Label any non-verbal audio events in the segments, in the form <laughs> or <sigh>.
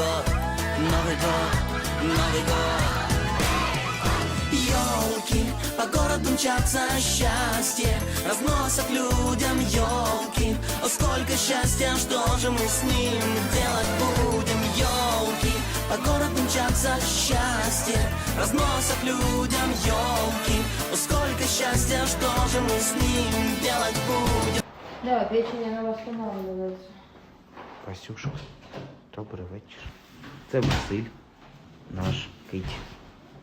год, Новый год, Новый год. Елки, по городу мчатся счастье, разносят людям елки. О, сколько счастья, что же мы с ним делать будем? Елки, по городу мчатся счастье, разносят людям елки. О, сколько счастья, что же мы с ним делать будем? Да, печень она восстанавливается. Васюша, добрий вечір. Це Василь, наш кить,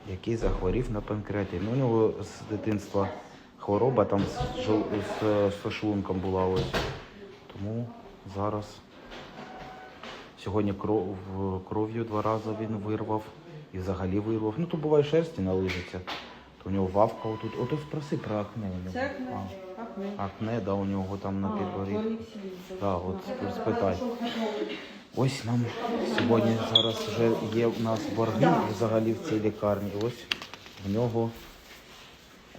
який захворів на панкреатит. Ну, у нього з дитинства хвороба там з, жол- з, з шлунком була ось. Тому зараз сьогодні кров, кров'ю два рази він вирвав і взагалі вирвав. Ну, то буває шерсті налижиться. То у нього вавка отут. Ото спроси про акне. Це акне? Акне. акне, да, у нього там на підборі. Да, от спитай. Ось нам сьогодні зараз вже є у нас борги взагалі в цій лікарні. Ось в нього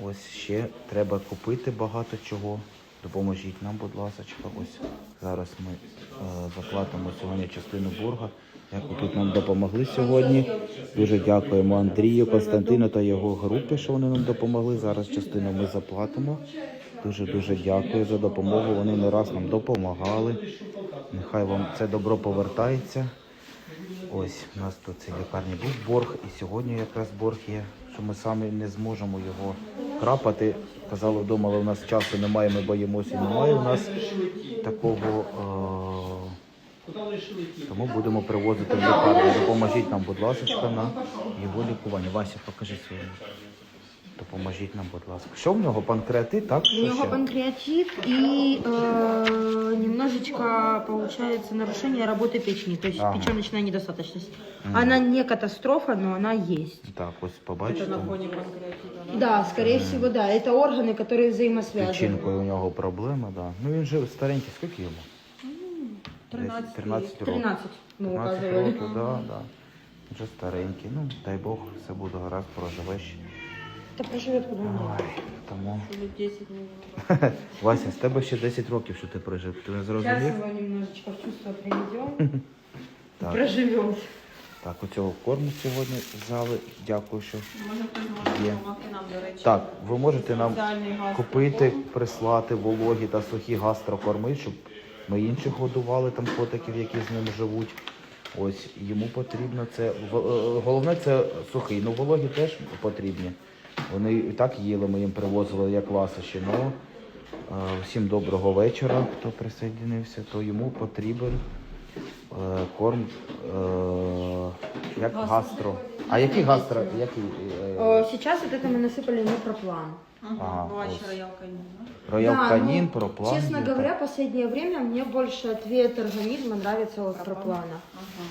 ось ще треба купити багато чого. Допоможіть нам, будь ласка. Ось зараз ми е, заплатимо сьогодні частину борга. Як тут нам допомогли сьогодні. Дуже дякуємо Андрію, Константину та його групі, що вони нам допомогли. Зараз частину ми заплатимо. Дуже дуже дякую за допомогу. Вони не раз нам допомагали. Нехай вам це добро повертається. Ось у нас тут в цій лікарні був борг, і сьогодні якраз борг є, що ми самі не зможемо його крапати. Казали, думали, у нас часу немає, ми боїмося, немає у нас такого. Е- тому будемо привозити в лікарню. Допоможіть нам, будь ласка, на його лікування. Вася, покажи своє. Допоможіть нам, будь ласка. Що в нього? Панкреатит, так? У Що него ще? панкреатит и э, немножечко получается нарушение работы печени, то есть Ага. печеночная недостаточность. Она не катастрофа, но она есть. Так, ось побачите. Да, скорее всего, да. Это органы, которые взаимосвязаны. Печінкою у нього проблема, да. Ну він же старенький, скільки йому? 13, 13 років. 13 мы 13 указывали. років, да, да. Вже старенький. Ну, дай Бог, все буде гаразд, проживеш. Да проживет куда Ой, тому. 10 минут. <laughs> Вася, з тебе ще 10 років, що ти прожив. Ти не Сейчас зрозумів? его немножечко в чувство приведем. <laughs> Так. Проживем. Так, оцього корму сьогодні взяли. Дякую, що Може хтось може Є. допомогти нам, до речі. Так, ви можете нам Спеціальний газ. купити, прислати вологі та сухі гастрокорми, щоб ми інших годували там котиків, які з ним живуть. Ось йому потрібно це. в- е, Головне це сухий. Ну вологі теж потрібні. Вони і так їли, ми їм привозили як ласощі. Ну, всім доброго вечора, хто присоединився, то йому потрібен е, корм е, як гастро. А який гастро? Який? е, Э, Сейчас вот это мы насыпали непроплан. Ага, Ага, буває ось. ще роял канін. Роял Да, канін, ну, проплан. Честно є, говоря, так. последнее время мне больше ответ организма нравится от проплана.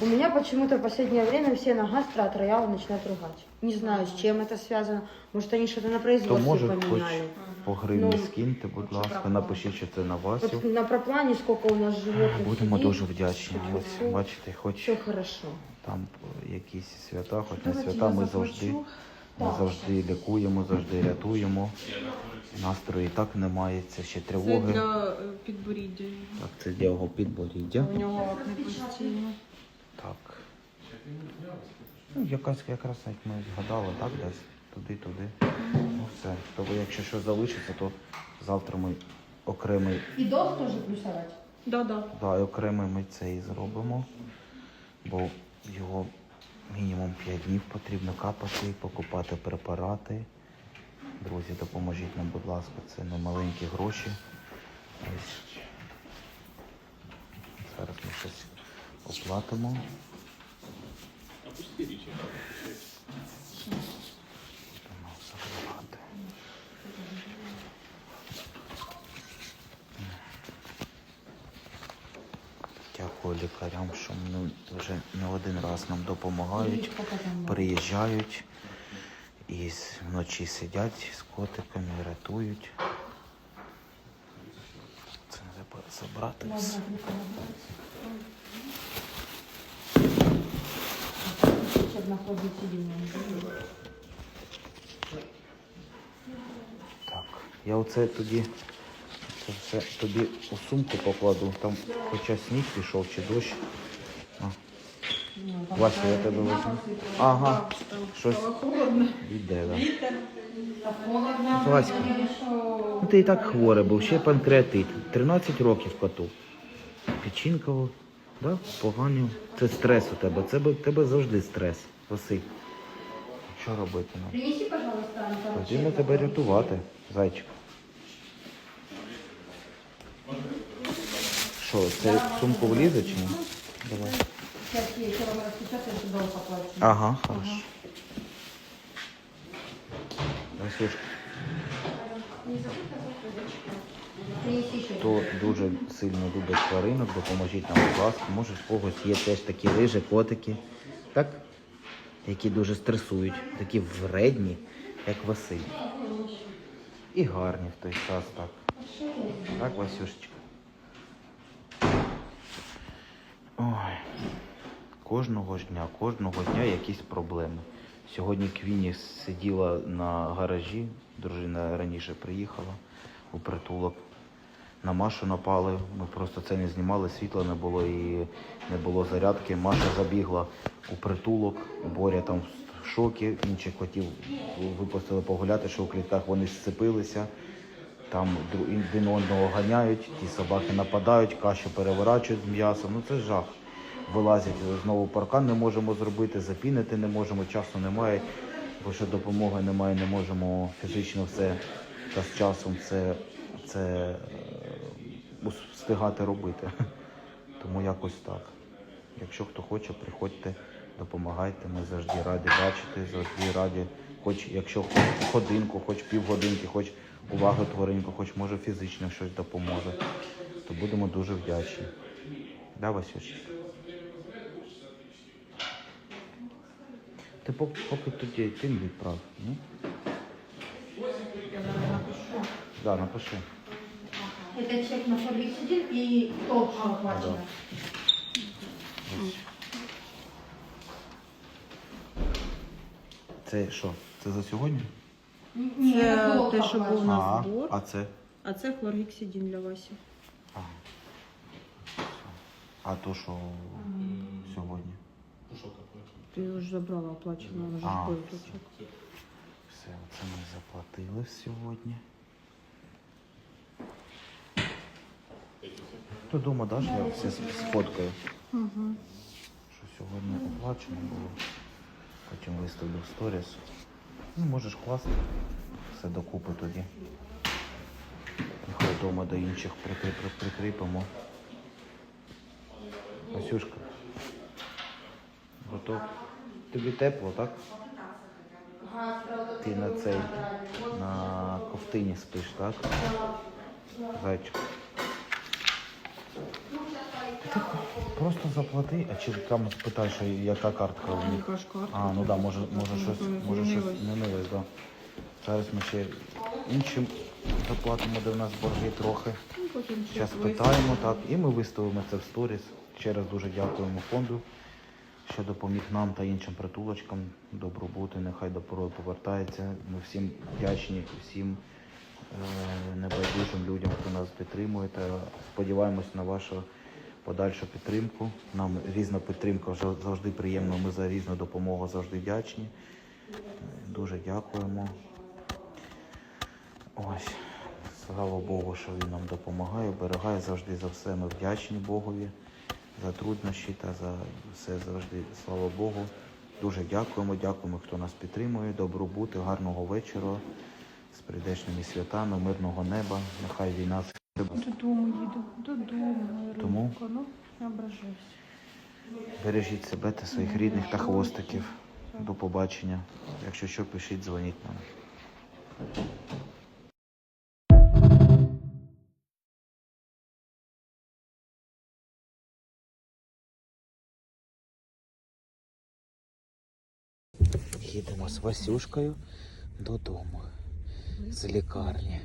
У меня почему-то в последнее время все на гастро от рояла начинают ругать. Не знаю, с чем это связано. Может, они что-то на То производстве може хоч поменяли. по гривні Ну, скиньте, будь ласка, напишіть, що це на Васю. Вот на проплане сколько у нас животных Будемо сидит, дуже вдячні. Фу, Ось фу. бачите, хоч Все хорошо. там якісь свята, хоч не Давайте свята, я ми заплачу. завжди, ми Так. завжди лікуємо, завжди рятуємо. Настрою і так немає, це ще Це тривоги. для е, підборіддя. Так, це для його підборіддя. У нього акне постійно. Так. Ну, якась якраз навіть ми згадали, так, десь туди-туди. Ну все. Тобто, якщо що залишиться, то завтра ми окремий И долг тоже плюсовать? Да, да. Да, і окремо ми це і зробимо, бо його мінімум 5 днів потрібно капати, покупати препарати. Друзі, допоможіть нам, будь ласка, це не маленькі гроші. Ось. Зараз ми щось оплатимо. Будемо закривати. Дякую лікарям, що ну, вже не один раз нам допомагають, приїжджають і вночі сидять з котиками, рятують. Це треба забрати все. Так, я оце тоді все тобі у сумку покладу. Там хоча сніг пішов чи дощ. А. Вася, я тебе возьму. Ага, щось Холодно. іде, да. Васька. Ну ти і так хворий був, ще панкреатит. 13 років коту. Печінково, да? погані. Це стрес у тебе. Це б- тебе завжди стрес. Василь. Що робити нам? Принеси, пожалуйста, Антон. Тебе рятувати, зайчик. Що, це сумку влізе чи ні? Давай. Ага, хорошо. Васюшка, Принеси хто дуже сильно любить тваринок, допоможіть нам, будь ласка. Може, в когось є теж такі лижі, котики, так? Які дуже стресують, такі вредні, як Василь. І гарні в той час, так. Так, Васюшечка. Ой. Кожного дня, кожного дня якісь проблеми. Сьогодні Квіні сиділа на гаражі, дружина раніше приїхала у притулок. На Машу напали, ми просто це не знімали, світла не було і не було зарядки. Маша забігла у притулок, Боря там в шокі, інших котів випустили погуляти, що у клітках вони зцепилися. Там один одного ганяють, ті собаки нападають, кашу переворачують з м'ясом. Ну це жах. Вилазять знову паркан не можемо зробити, запінити не можемо, часу немає, бо що допомоги немає, не можемо фізично все та з часом це, це е, встигати робити. <laughs> Тому якось так. Якщо хто хоче, приходьте, допомагайте. Ми завжди раді бачити, завжди раді, хоч якщо хоч годинку, хоч півгодинки, хоч уваги тваринку, хоч може фізично щось допоможе, то будемо дуже вдячні. Да, Васючик? Ти поки, поки тоді ти не відправ, ні? Да, напиши. Это чек на фоликсидин и толще оплачено. Це що? Це за сьогодні? Не, Це это те, що було А, на збор. а це? А це хлоргексидин для Васі. А. А то, що сьогодні? Ти вже забрала оплачено, вже А. ж. Все, це ми заплатили сьогодні. То дома даш, я все сфоткаю. Угу. Що сьогодні оплачено було. Потім виставлю в сторіс. Ну, можеш класти все докупи тоді. Нехай вдома до інших прикріпимо. Васюшка. Готов. Тобі тепло, так? Ти на цей на ковтині спиш, так? Зайчик. Просто заплати, а чи там спитай, що яка картка у них. Яка ж картка? А, ну так, да, може, може щось, може щось Змінилось. да. Зараз ми ще іншим заплатимо, де в нас борги трохи. Ну, Зараз питаємо, так, і ми виставимо це в сторіс. Ще раз дуже дякуємо фонду, що допоміг нам та іншим притулочкам добробути, нехай до порою повертається. Ми всім вдячні, всім е, небайдужим людям, хто нас підтримує. Та сподіваємось на вашу подальшу підтримку. Нам різна підтримка завжди приємна. Ми за різну допомогу завжди вдячні. Дуже дякуємо. Ось, слава Богу, що він нам допомагає, оберігає завжди за все. Ми вдячні Богові за труднощі та за все завжди. Слава Богу. Дуже дякуємо, дякуємо, хто нас підтримує. Добробути, гарного вечора, з прийдешніми святами, мирного неба. Нехай війна Додому їду, додому. Тому? Ну, не ображайся. бережіть себе та своїх рідних та хвостиків. До побачення. Якщо що, пишіть, дзвоніть нам. Їдемо з Васюшкою додому з лікарні.